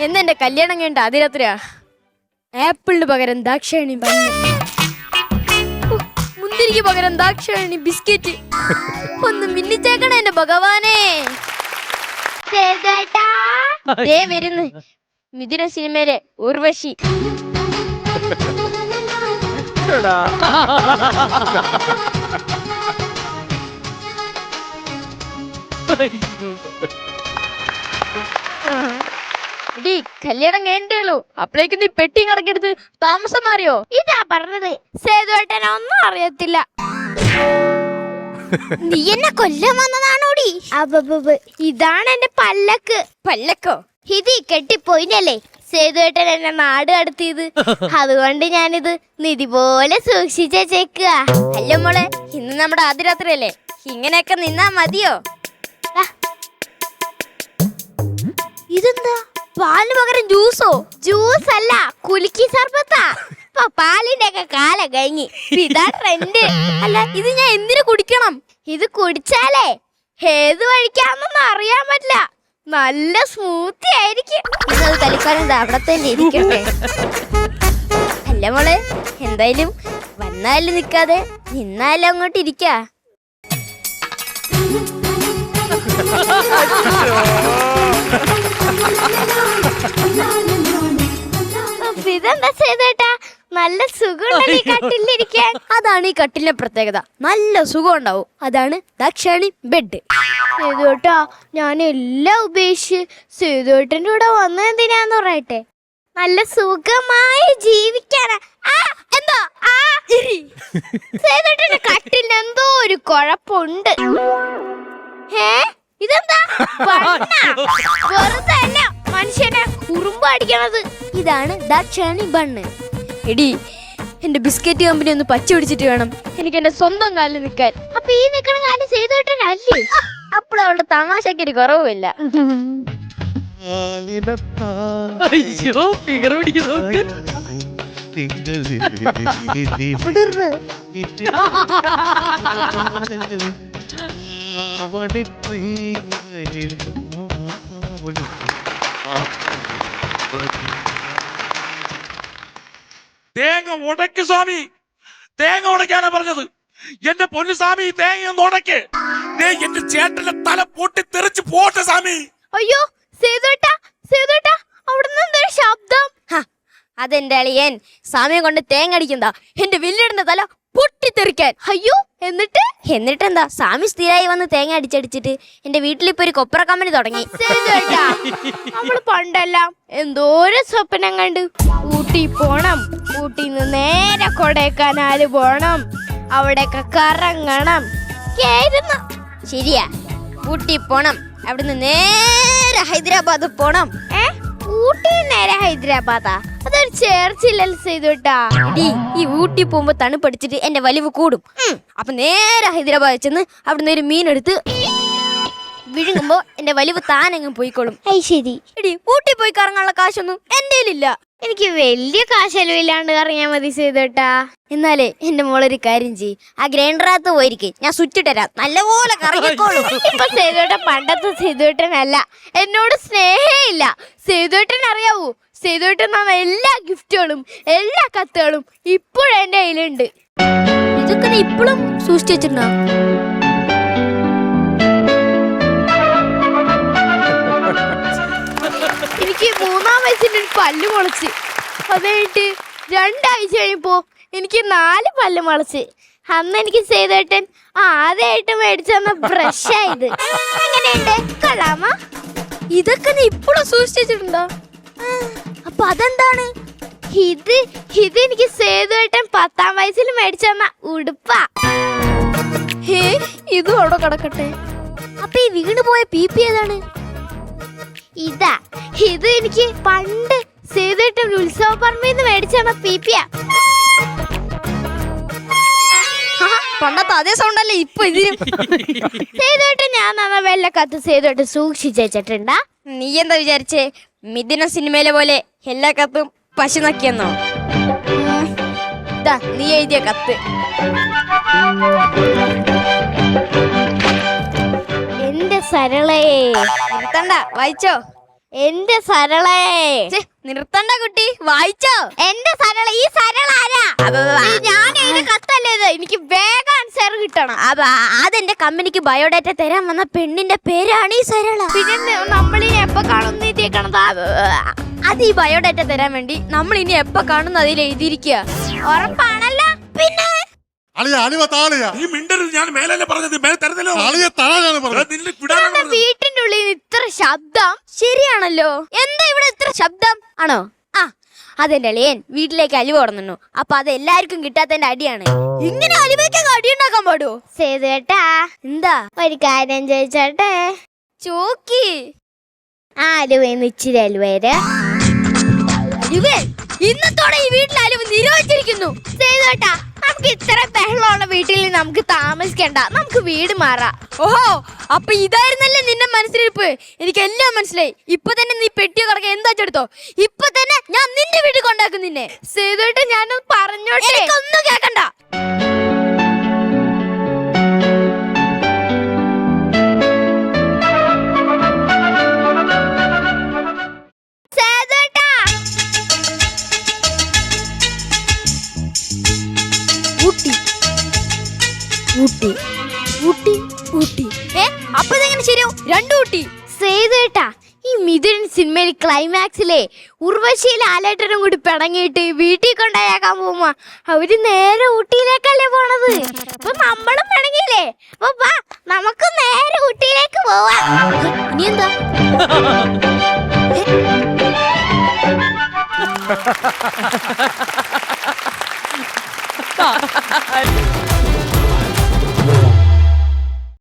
എന്നെന്റെ കല്യാണം കഴിഞ്ഞ അതിരാത്രിയാ? ആപ്പിളിന് പകരം ദാക്ഷായണി മുന്തിരിക്ക് പകരം ദാക്ഷായണി ബിസ്ക്കറ്റ്. ഒന്ന് മിന്നിച്ചേക്കണേ എന്റെ ഭഗവാനെ. ദേ വരുന്നു. മിഥുന സിനിമയിലെ ഉർവശി. എടി കല്യാണം കഴിഞ്ഞുള്ളൂ അപ്പോഴേക്കും നീ പെട്ടി കണക്കെടുത്ത് താമസം മാറിയോ? ഇതാ പറഞ്ഞത്. സേതുവേട്ടനെ ഒന്നും അറിയത്തില്ല. നീ എന്നെ കൊല്ലം വന്നതാണോടി? അബബബ് ഇതാണ് എന്റെ പല്ലക്ക്. പല്ലക്കോ? ഇത് കെട്ടിപ്പോയിനല്ലേ സേതുവേട്ടൻ എന്നെ നാട് കടത്തിയത്. അതുകൊണ്ട് ഞാനിത് നിധി പോലെ സൂക്ഷിച്ചേക്കുക അല്ല മോളെ ഇന്ന് നമ്മുടെ ആദ്യരാത്രിയല്ലേ? ഇങ്ങനെയൊക്കെ നിന്നാ മതിയോ? ഇതെന്താ? പാലിന് പകരം ജ്യൂസോ? ജ്യൂസ് അല്ല കുലുക്കി സർബത്താ. ഇപ്പൊ പാലിന്റെ ഒക്കെ കാലം കഴിഞ്ഞ് ഇതാ ട്രെൻഡ് അല്ല ഇത് ഞാൻ എന്തിനു കുടിക്കണം? ഇത് കുടിച്ചാലേ ഏത് വഴിക്കാന്നൊന്നും അറിയാൻ പറ്റില്ല. നല്ല സ്മൂത്തി ആയിരിക്കും. തലിക്കാലം അവിടെ തന്നെ ഇരിക്കട്ടെ. അല്ല മോളെ എന്തായാലും വന്നാലും നിക്കാതെ നിന്നാലും അങ്ങോട്ട് ഇരിക്ക. അപ്പൊ ഇതെന്താ ചെയ്തേട്ടാ? നല്ല സുഖമുണ്ടല്ലോ ഈ കട്ടിലിരിക്കാൻ. അതാണ് ഈ കട്ടിലിന്റെ പ്രത്യേകത. നല്ല സുഖം ഉണ്ടാവും അതാണ് ദക്ഷാണി ബെഡ്. സേതുവേട്ടാ ഞാൻ എല്ലാം ഉപേക്ഷിച്ച് സേതുവേട്ടന്റെ കൂടെ വന്നെന്തിനാന്ന് പറയട്ടെ? നല്ല സുഖമായി ജീവിക്കാനാ. ആ, എന്തോ? ആ കട്ടിലിന് എന്തോ ഒരു കുഴപ്പമുണ്ട്. ഏ ഇതെന്താ ബണ്ണാ? വെറുതെ അല്ല മനുഷ്യനെ കുറുമ്പ് അടിക്കണത്. ഇതാണ് ദക്ഷാണി ബണ്ണ് എടി എന്റെ ബിസ്ക്കറ്റ് കമ്പനി ഒന്ന് പച്ച പിടിച്ചിട്ട് വേണം. എനിക്ക് എന്റെ സ്വന്തം കാലിൽ നിൽക്കാൻ. അപ്പൊ ഈ നിൽക്കണ കാലം ചെയ്തോട്ടല്ലേ അപ്പോൾ അവളുടെ തമാശക്ക് ഒരു കുറവുമില്ല അയ്യോ ഫിഗർ പിടിക്കുന്നു. തേങ്ങ ഉടക്ക് സ്വാമി. തേങ്ങ ഉടക്കാനാ പറഞ്ഞത്. എന്റെ പൊന്നു സ്വാമി തേങ്ങ ഒന്ന് ഉടക്ക്. ദേ എന്റെ ചേട്ടന്റെ തല പൊട്ടി തെറിച്ച് പോട്ടെ സ്വാമി. അയ്യോ അവിടുന്ന് എന്തൊരു ശബ്ദം. ഹ, അതെന്റെ അളിയൻ. സ്വാമിയെ കൊണ്ട് തേങ്ങ അടിക്കുന്നതാ. എന്റെ വില്ലിടുന്ന തല പൊട്ടിത്തെറിക്കാൻ. അയ്യോ എന്നിട്ട്? എന്നിട്ട് എന്താ സ്വാമി സ്ഥിരമായി വന്ന് തേങ്ങ അടിച്ചടിച്ചിട്ട് എന്റെ വീട്ടിലിപ്പോ ഒരു കൊപ്ര കമ്പനി തുടങ്ങി. നമ്മൾ പണ്ടെല്ലാം എന്തോരം സ്വപ്നം കണ്ട് ഊട്ടി പോണം. ഊട്ടിന്ന് നേരെ കൊടൈക്കനാല് പോണം. അവിടെയൊക്കെ കറങ്ങണം. കേരുന്ന ശരിയാ. ഊട്ടി പോണം. അവിടുന്ന് നേരെ ഹൈദരാബാദ് പോണം. ഏ? ഊട്ടി നേരെ ഹൈദരാബാദാ. അതൊരു ചേർച്ചില്ലല്ലോ സേതുവേട്ടാ എടീ, ഈ ഊട്ടി പോകുമ്പോ തണുപ്പടിച്ചിട്ട് എന്റെ വലിവ് കൂടും. ഉം, അപ്പൊ നേരെ ഹൈദരാബാദ് ചെന്ന് അവിടുന്ന് ഒരു മീനെടുത്ത് വിഴുങ്ങുമ്പോ എന്റെ വലിവ് താനങ്ങ് പോയിക്കോളും. ശരി. എടി ഊട്ടി പോയി കറങ്ങാനുള്ള കാശൊന്നും എന്റെ ഇല്ല എനിക്ക് വലിയ കാശലവില്ലാണ്ട് കറങ്ങിയാ മതി ചെയ്തോട്ടാ എന്നാലേ എന്റെ മോളൊരു കാര്യം ചെയ്യ്. ആ ഗ്രൈൻഡറകത്ത് പോയിരിക്കേ. ഞാൻ സ്വിച്ച് നല്ലപോലെ കറങ്ങിക്കോളും. ഇപ്പൊ സേതുവേട്ടൻ പണ്ടത്തെ സേതുവേട്ടനല്ല എന്നോട് സ്നേഹേ ഇല്ല. സേതുവേട്ടൻ അറിയാവൂ സേതുവേട്ടൻ തന്ന എല്ലാ ഗിഫ്റ്റുകളും എല്ലാ കത്തുകളും ഇപ്പോഴും എന്റെ കയ്യിലുണ്ട്. ഇതൊക്കെ ഇപ്പോഴും സൂക്ഷിച്ചു വെച്ചിട്ടുണ്ടോ? എനിക്ക് മൂന്നാം വയസ്സിന്റെ ഒരു പല്ല് മുളച്ച്. അതായിട്ട് രണ്ടാഴ്ച കഴിയുമ്പോ എനിക്ക് നാല് പല്ല് മുളച്ച്. അന്ന് എനിക്ക് സേതുവേട്ടൻ ആദ്യമായിട്ട് മേടിച്ചു തന്ന ബ്രഷായത് എങ്ങനെയുണ്ട്? കൊള്ളാമോ? ഇതൊക്കെ നീ ഇപ്പോഴും സൂക്ഷിച്ചിട്ടുണ്ടോ അപ്പൊ അതെന്താണ്? ഇത് ഇത് എനിക്ക് സേതുവേട്ടൻ പത്താം വയസ്സിൽ മേടിച്ചു തന്ന ഉടുപ്പാ. ഹേ ഇതും അവിടെ കിടക്കട്ടെ. അപ്പൊ ഈ വീണ് പോയ പി പി ഏതാണ്? ഇതാ ഇത് എനിക്ക് പണ്ട് സേതുവേട്ടൻ ഉത്സവ പറമ്പിന്ന് മേടിച്ചു തന്ന പി പിയാ പണ്ടത്തെ അതേ സൗണ്ട് അല്ലേ ഇപ്പൊ ഇതിനും സേതുവേട്ടൻ ഞാൻ നന്നാ വെള്ളക്കത്ത് സേതുവേട്ടൻ സൂക്ഷിച്ചു വെച്ചിട്ടുണ്ടാ നീ എന്താ വിചാരിച്ചേ? മിഥുന സിനിമയിലെ പോലെ എല്ലാ കത്തും പശു നക്കിയെന്നോ? നീ എഴുതിയ കത്ത്. എന്റെ സരളേ. നിർത്തണ്ട വായിച്ചോ. എന്റെ സരളേ. ഛെ, നിർത്തണ്ട കുട്ടി വായിച്ചോ. എന്റെ സരള ഈ സരള ആരാ? ഞാൻ കത്തല്ലേ ഇത്? എനിക്ക് വേഗം ആൻസർ കിട്ടണം. അപ്പൊ അതെന്റെ കമ്പനിക്ക് ബയോഡാറ്റ തരാൻ വന്ന പെണ്ണിന്റെ പേരാണ് ഈ സരള. പിന്നെ നമ്മളിനെ എപ്പോ കാണുന്ന എഴുതിയേക്കണതാ. അത് ഈ ബയോഡാറ്റ തരാൻ വേണ്ടി നമ്മൾ ഇനി എപ്പോ കാണുന്ന അതിൽ എഴുതിയിരിക്കുക ഉറപ്പാണല്ലോ. പിന്നെ? അളിയ അളിവ താളിയ. നീ മിണ്ടരുത് ഞാൻ മേലല്ലേ പറഞ്ഞത്. മേലെ തരുന്നല്ലോ അളിയ താഴാണ് പറഞ്ഞത്. നിന്നെ വിടാനാണ് എന്റെ പറഞ്ഞത്. വീട്ടിന്റെ ഉള്ളിൽ ഇത്ര ശബ്ദം? ശരിയാണല്ലോ. എന്താ ഇവിടെ ഇത്ര ശബ്ദം? ആണോ? ആ അതെന്റെ അളിയൻ വീട്ടിലേക്ക് അലിവ് ഓടുന്നു അപ്പൊ അത് എല്ലാവർക്കും കിട്ടാത്തതിന്റെ അടിയാണ്. ഇങ്ങനെ അലിവയ്ക്കൊക്കെ അടി ഉണ്ടാക്കാൻ പാടുവോ? സേതുവേട്ടാ എന്താ? ഒരു കാര്യം ചോദിച്ചോട്ടെ. ചോക്കി. ആ അലുവേന്ന് ഇച്ചിരി അലുവേര് ഇന്നത്തോടെ ഈ വീട്ടിൽ അലിവ് നിരോധിച്ചിരിക്കുന്നു. സേതുവേട്ടാ നമുക്ക് ഇത്ര ബഹളമുള്ള വീട്ടിൽ നമുക്ക് താമസിക്കണ്ട. നമുക്ക് വീട് മാറാം. ഓഹോ അപ്പൊ ഇതായിരുന്നല്ലേ നിന്റെ മനസ്സിലിരിപ്പ്? എനിക്ക് എല്ലാം മനസ്സിലായി. ഇപ്പൊ തന്നെ നീ പെട്ടിയോ കിടക്ക എന്താ ചെടുത്തോ ഇപ്പൊ തന്നെ ഞാൻ നിന്റെ വീട്ടിൽ കൊണ്ടാക്കും നിന്നെ. സേതുവേട്ടാ ഞാനൊന്ന് പറഞ്ഞോട്ടെ. എനിക്കൊന്നും കേക്കണ്ട. ഊട്ടി. ഊട്ടി ഊട്ടി. ഏ അപ്പൊ ഇതെങ്ങനെ ശരിയാവും? രണ്ടു ഊട്ടി. സേതുവേട്ടാ ഈ മിഥുൻ സിനിമയിൽ ക്ലൈമാക്സിലെ ഉർവശിയിലെ ആലേട്ടനും കൂടി പിണങ്ങിയിട്ട് വീട്ടിൽ കൊണ്ടായാക്കാൻ പോകുമ്പോ അവർ നേരെ ഊട്ടിയിലേക്കല്ലേ പോണത്? അപ്പൊ നമ്മളും പിണങ്ങിയില്ലേ? അപ്പൊ വാ നമുക്ക് നേരെ ഊട്ടിയിലേക്ക് പോവാം. ഇനി എന്താ?